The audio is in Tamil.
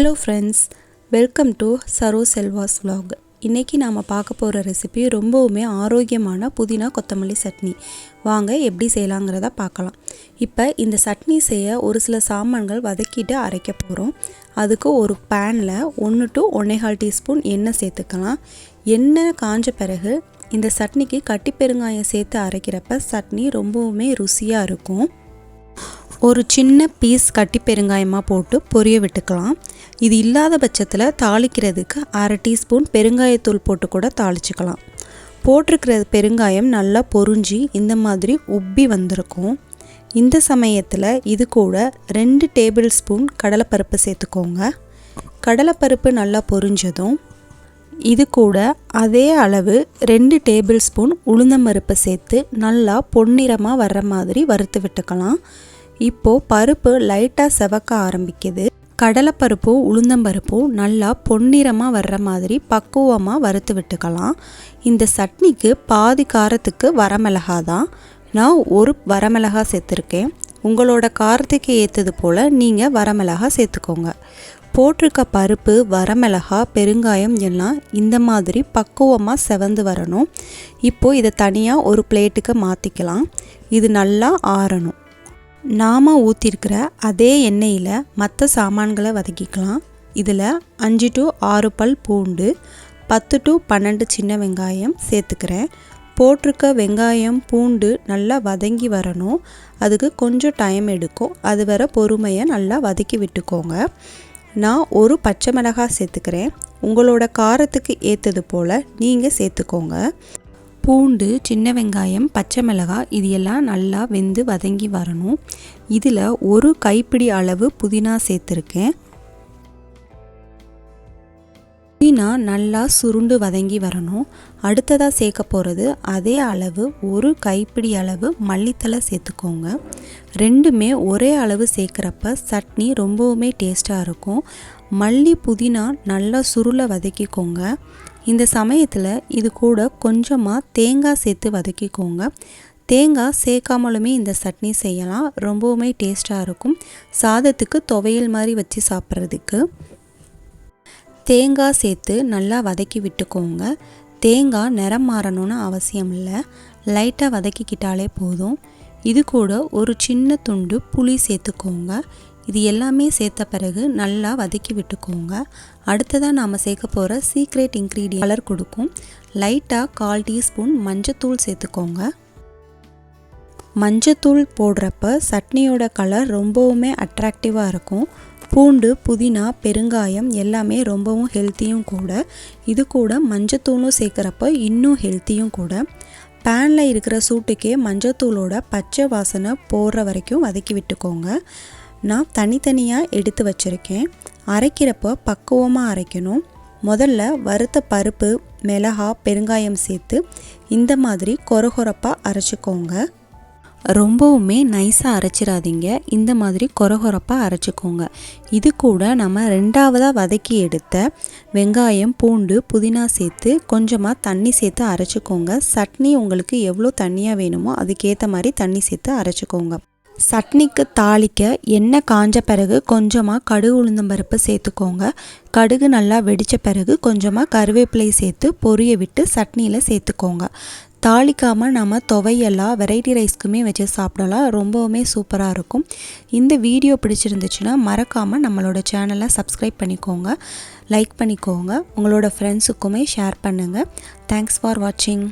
Hello friends welcome to Saro Selva's vlog. இன்றைக்கி நாம் பார்க்க போகிற ரெசிபி ரொம்பவுமே ஆரோக்கியமான புதினா கொத்தமல்லி சட்னி. வாங்க எப்படி செய்யலாங்கிறத பார்க்கலாம். இப்போ இந்த சட்னி செய்ய ஒரு சில சாமான்கள் வதக்கிட்டு அரைக்க போகிறோம் அதுக்கு ஒரு பேனில் ஒன்று டு ஒன்னேகால் டீஸ்பூன் எண்ணெய் சேர்த்துக்கலாம். எண்ணெய் காஞ்ச பிறகு இந்த சட்னிக்கு கட்டி பெருங்காயம் சேர்த்து அரைக்கிறப்ப சட்னி ரொம்பவுமே ருசியாக இருக்கும். ஒரு சின்ன பீஸ் கட்டி பெருங்காயமாக போட்டு பொரிய விட்டுக்கலாம். இது இல்லாத பட்சத்தில் தாளிக்கிறதுக்கு அரை டீஸ்பூன் பெருங்காயத்தூள் போட்டு கூட தாளிச்சுக்கலாம். போட்டிருக்கிற பெருங்காயம் நல்லா பொறிஞ்சி இந்த மாதிரி உப்பி வந்திருக்கும். இந்த சமயத்தில் இது கூட ரெண்டு டேபிள் ஸ்பூன் கடலைப்பருப்பு சேர்த்துக்கோங்க. கடலைப்பருப்பு நல்லா பொரிஞ்சதும் இது கூட அதே அளவு ரெண்டு டேபிள் ஸ்பூன் உளுந்தம்பருப்பு சேர்த்து நல்லா பொன்னிறமாக வர்ற மாதிரி வறுத்து விட்டுக்கலாம். இப்போது பருப்பு லைட்டாக செவக்க ஆரம்பிக்குது. கடலைப்பருப்பும் உளுந்தம்பருப்பும் நல்லா பொன்னிறமாக வர்ற மாதிரி பக்குவமாக வறுத்து விட்டுக்கலாம். இந்த சட்னிக்கு பாதி காரத்துக்கு வரமிளகா தான் நான் ஒரு வரமிளகா சேர்த்துருக்கேன். உங்களோட காரத்துக்கு ஏற்றது போல் நீங்கள் வரமிளகா சேர்த்துக்கோங்க. போட்டிருக்க பருப்பு வரமிளகா பெருங்காயம் எல்லாம் இந்த மாதிரி பக்குவமாக செவந்து வரணும். இப்போது இதை தனியாக ஒரு பிளேட்டுக்கு மாற்றிக்கலாம் இது நல்லா ஆறணும். நாம் ஊற்றிருக்கிற அதே எண்ணெயில் மற்ற சாமான்களை வதக்கிக்கலாம். இதில் அஞ்சு டு ஆறு பல் பூண்டு பத்து டு பன்னெண்டு சின்ன வெங்காயம் சேர்த்துக்கிறேன். போட்டிருக்க வெங்காயம் பூண்டு நல்லா வதங்கி வரணும். அதுக்கு கொஞ்சம் டைம் எடுக்கும். அது வர பொறுமையை நல்லா வதக்கி விட்டுக்கோங்க. நான் ஒரு பச்சை மிளகாய் சேர்த்துக்கிறேன். உங்களோட காரத்துக்கு ஏற்றது போல் நீங்கள் சேர்த்துக்கோங்க. பூண்டு சின்ன வெங்காயம் பச்சை மிளகாய் இது எல்லாம் நல்லா வெந்து வதங்கி வரணும். இதில் ஒரு கைப்பிடி அளவு புதினா சேர்த்துருக்கேன். புதினா நல்லா சுருண்டு வதங்கி வரணும். அடுத்ததாக சேர்க்க போகிறது அதே அளவு ஒரு கைப்பிடி அளவு மல்லித்தலை சேர்த்துக்கோங்க. ரெண்டுமே ஒரே அளவு சேர்க்குறப்ப சட்னி ரொம்பவுமே டேஸ்ட்டாக இருக்கும். மல்லி புதினா நல்லா சுருளை வதக்கிக்கோங்க. இந்த சமயத்தில் இது கூட கொஞ்சமாக தேங்காய் சேர்த்து வதக்கிக்கோங்க. தேங்காய் சேர்க்காமலுமே இந்த சட்னி செய்யலாம். ரொம்பவுமே டேஸ்ட்டாக இருக்கும். சாதத்துக்கு துவையல் மாதிரி வச்சு சாப்பிட்றதுக்கு. தேங்காய் சேர்த்து நல்லா வதக்கி விட்டுக்கோங்க. தேங்காய் நிறம் மாறணும்னு அவசியம் இல்லை. லைட்டாக வதக்கிக்கிட்டாலே போதும். இது கூட ஒரு சின்ன துண்டு புளி சேர்த்துக்கோங்க. இது எல்லாமே சேர்த்த பிறகு நல்லா வதக்கி விட்டுக்கோங்க. அடுத்ததாக நாம் சேர்க்க போகிற சீக்ரெட் இன்க்ரீடியன் கலர் கொடுக்கும். லைட்டாக கால் டீஸ்பூன் மஞ்சத்தூள் சேர்த்துக்கோங்க. மஞ்சத்தூள் போடுறப்ப சட்னியோட கலர் ரொம்பவுமே அட்ராக்டிவாக இருக்கும். பூண்டு புதினா பெருங்காயம் எல்லாமே ரொம்பவும் ஹெல்த்தியும் கூட. இது கூட மஞ்சத்தூளும் சேர்க்குறப்ப இன்னும் ஹெல்த்தியும் கூட. பேனில் இருக்கிற சூட்டுக்கே மஞ்சத்தூளோட பச்சை வாசனை போடுற வரைக்கும் வதக்கி விட்டுக்கோங்க. நான் தனித்தனியாக எடுத்து வச்சுருக்கேன். அரைக்கிறப்போ பக்குவமாக அரைக்கணும். முதல்ல வறுத்த பருப்பு மிளகா பெருங்காயம் சேர்த்து இந்த மாதிரி கொரகொரப்பாக அரைச்சிக்கோங்க. ரொம்பவுமே நைஸாக அரைச்சிடாதீங்க இந்த மாதிரி கொரகொரப்பாக அரைச்சிக்கோங்க. இது கூட நம்ம ரெண்டாவதாக வதக்கி எடுத்த வெங்காயம் பூண்டு புதினா சேர்த்து கொஞ்சமாக தண்ணி சேர்த்து அரைச்சிக்கோங்க. சட்னி உங்களுக்கு எவ்வளோ தண்ணியாக வேணுமோ அதுக்கேற்ற மாதிரி தண்ணி சேர்த்து அரைச்சிக்கோங்க. சட்னிக்கு தாளிக்க எண்ணெய் காஞ்ச பிறகு கொஞ்சமாக கடுகு உளுந்தம்பருப்பு சேர்த்துக்கோங்க. கடுகு நல்லா வெடித்த பிறகு கொஞ்சமாக கருவேப்பிலை சேர்த்து பொரிய விட்டு சட்னியில் சேர்த்துக்கோங்க. தாளிக்காமல் நம்ம துவையெல்லாம் வெரைட்டி ரைஸ்க்குமே வச்சு சாப்பிடலாம் ரொம்பவுமே சூப்பராக இருக்கும். இந்த வீடியோ பிடிச்சிருந்துச்சுன்னா மறக்காமல் நம்மளோட சேனலை சப்ஸ்கிரைப் பண்ணிக்கோங்க. லைக் பண்ணிக்கோங்க. உங்களோட ஃப்ரெண்ட்ஸுக்குமே ஷேர் பண்ணுங்கள் தேங்க்ஸ் ஃபார் வாட்சிங்